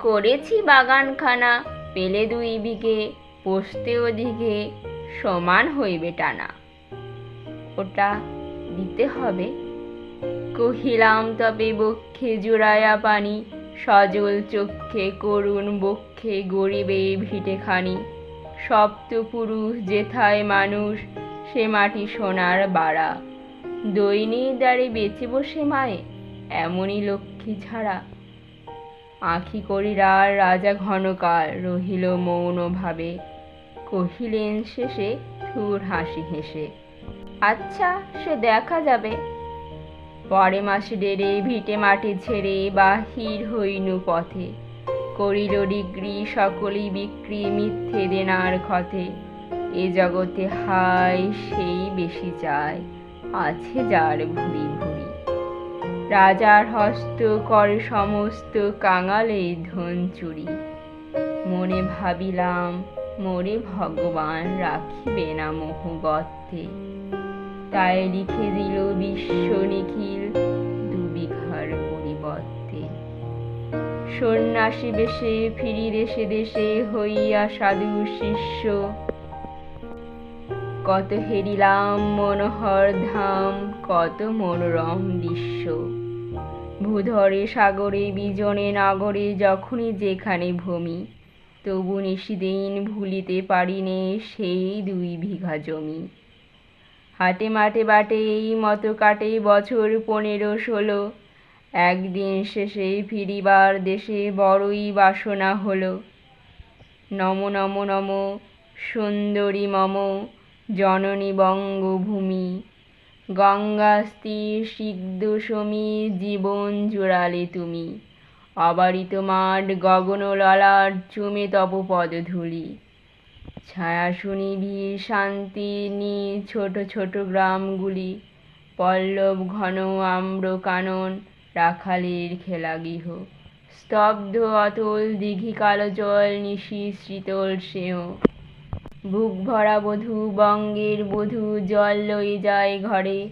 করেছি বাগানখানা, পেলে দুই বিঘে পোষতে ওদিকে সমান হইবে টানা। ওটা দিতে হবে। কহিলাম, তবে বক্ষে জুড়ায়া পানি, সজল চক্ষে করুণ বক্ষে গরিবে ভিটেখানি। সপ্তপুরুষ যেথায় মানুষ, সে মাটি সোনার বাড়া। দৈনিক দ্বারে বেঁচে বসে মায়ে, এমনই লক্ষ্মী ছাড়া। আঁখি করিরার রাজা ঘনকাল রহিল মৌনভাবে, কহিলেন শেষে থুর হাসি হেসে আচ্ছা সে দেখা যাবে। পরে মাসে ডেরে ভিটে মাটি ছেড়ে বাহির হইনু পথে, করিল ডিগ্রি সকলই বিক্রি মিথ্যে দেনার ক্ষতে এ জগতে হাই সেই বেশি চায়, আছে যার ভুরি রাজার হস্ত করে সমস্ত কাঙালে ধন চুরি। মনে ভাবিলাম মোরে ভগবান রাখিবে না মোহ গর্তে তাই লিখে দিল বিশ্ব নিখিল দুবিঘার পরিবর্তে। সন্ন্যাসী বেশে ফিরি দেশে দেশে হইয়া সাধু শিষ্য। কত হেরিলাম মনোহর ধাম কত মনোরম দৃশ্য। ভূধরে, সাগরে, বিজনে, নগরে, যখনই যেখানে ভূমি, তবু নিশিদিন ভুলিতে পারিনে সেই দুই বিঘা জমি। হাটে মাঠে বাটে, এই মতো কাটে বছর পনেরো, ষোলো। একদিন শেষে ফিরিবার দেশে বড়ই বাসনা হলো। নম নম নম, সুন্দরী মম, জননী বঙ্গভূমি। গঙ্গাস্তি সিদ্ধ, সমী, জীবন জোড়ালে তুমি। অবারিত মাঠ, গগন ললাট চুমে তপ পদধূলি ছায়া শুনিবি শান্তি নি, ছোট ছোট গ্রামগুলি। পল্লব ঘন আম্র কানন, রাখালের খেলা গৃহ। স্তব্ধ অতল দিঘি কালো জল নিশি শীতল স্নেহ বুক ভরা বধূ, বঙ্গের বধূ, জল লই যায় ঘরে।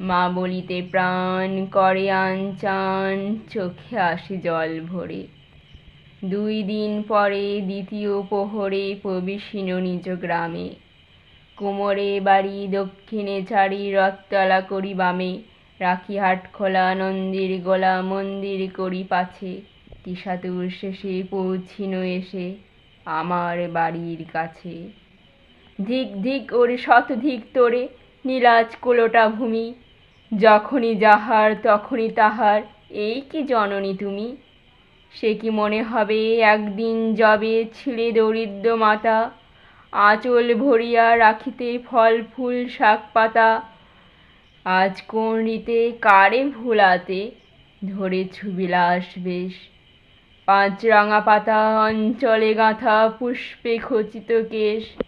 মা বলিতে প্রাণ করে আনচান, চোখে আসে জল ভরে। দুই দিন পরে দ্বিতীয় প্রহরে প্রবেশিন নিজ গ্রামে। কোমরে বাড়ি দক্ষিণে ছাড়ি রথতলা করি বামে। রাখি হাট খোলা, নন্দির গোলা মন্দির করি পাছে। তিসাতুর শেষে পৌঁছিন এসে আমার বাড়ির কাছে। ধিক ধিক ওরে শতধিক তোরে, নীলাজ কোলোটা ভূমি। যখনই যাহার, তখনই তাহার, এই কি জননী তুমি? সে কি মনে হবে একদিন যবে ছিলে দরিদ্র মাতা? আঁচল ভরিয়া রাখিতে ফল, ফুল, শাক পাতা। আজ কোন রীতে কারে ভুলাতে? ধরেছ বিলাস বেশ। পাঁচ রাঙা পাতা, অঞ্চলে গাঁথা, পুষ্পে খচিত কেশ।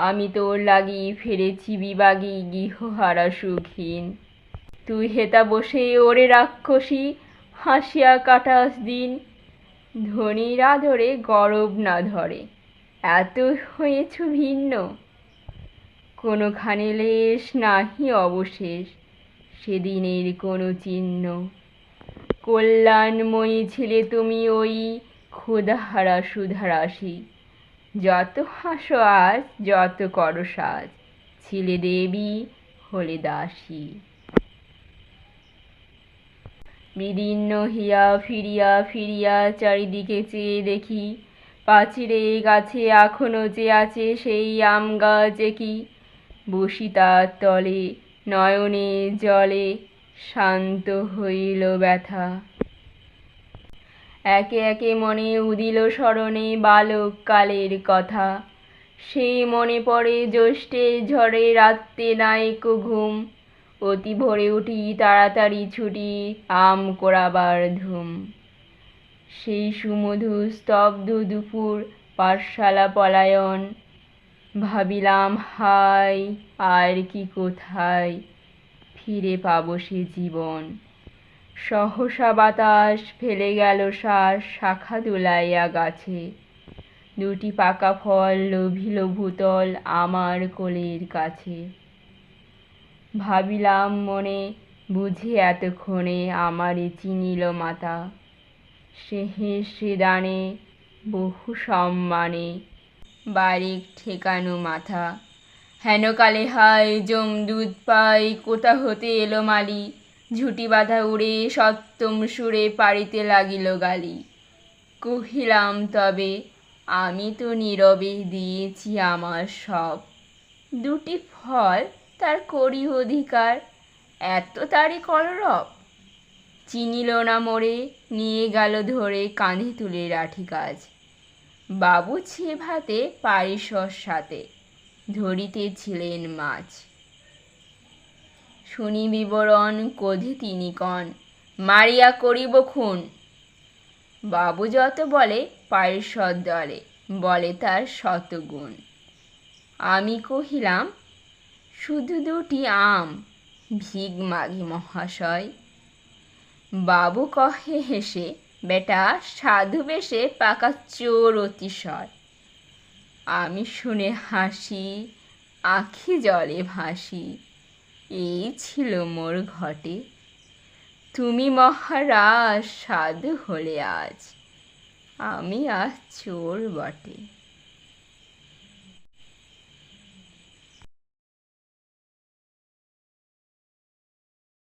আমি তোর লাগি ফিরেছি বিবাগী গৃহহারা সুখহীন তুই হেতা বসে ওরে রাক্ষসী, হাসিয়া কাটাস দিন। ধনির আদরে গরব না ধরে, এত হয়েছ ভিন্ন। কোনোখানে লেশ নাহি অবশেষ, সেদিনের কোনো চিহ্ন। কল্যাণময়ী ছিলে তুমি ওই ক্ষুধাহারা সুধারাশি। যত হাসো আজ যত করো সাজ ছিলে দেবী, হলে দাসী। বিদীর্ণ হিয়া ফিরিয়া ফিরিয়া চারিদিকে চেয়ে দেখি, পাচিরে গাছে এখনও যে আছে সেই আম গাছ কি? বসি তার তলে, নয়নে জলে শান্ত হইল ব্যথা। একে একে মনে উদিল স্মরণে বালক কালের কথা। সেই মনে পড়ে জ্যৈষ্ঠের ঝড়ে রাত্রে নায়ক ঘুম। অতি ভোরে উঠি তাড়াতাড়ি ছুটি আম কোড়াবার ধুম। সেই সুমধু স্তব্ধ দুপুর, পাঠশালা পলায়ন। ভাবিলাম হাই আর কি কোথায় ফিরে পাবো সে জীবন। সহসা বাতাস ফেলে গেল শ্বাস, শাখা দোলাইয়া গাছে। দুটি পাকা ফল লোভিল ভূতল আমার কোলের কাছে। ভাবিলাম মনে, বুঝি এতক্ষণে আমারে চিনিল মাতা। সে হেসে দানে, বহু সম্মানে, বারিক ঠেকানো মাথা। হেন কালে হাই জম দুধ পাই, কোথা হতে এলো মালি? ঝুটি বাঁধা উড়ে সপ্তম সুরে পাড়িতে লাগিল গালি। কহিলাম, তবে আমি তো নীরবে দিয়েছি আমার সব। দুটি ফল তার করি অধিকার, এত তারই কলরব। চিনিল না মোড়ে নিয়ে গেল ধরে কাঁধে তুলে লাঠি কাজ। বাবু ছে ভাতে পারিসর সাথে, ধরিতেছিলেন মাছ। শুনি বিবরণ কোধে তিনি কন মারিয়া করিব খুন। বাবু যত বলে পারিষদ দলে বলে তার শতগুণ। আমি কহিলাম, শুধু দুটি আম, ভিগ মাগি মহাশয়। বাবু কহে হেসে, বেটা, সাধু বেশে পাকা চোর অতিশয়। আমি শুনে হাসি, আখি জলে ভাসি। এই ছিল মোর ঘটে। তুমি মহারাজ সাধু হলে আজ। আমি আজ চোর বটে।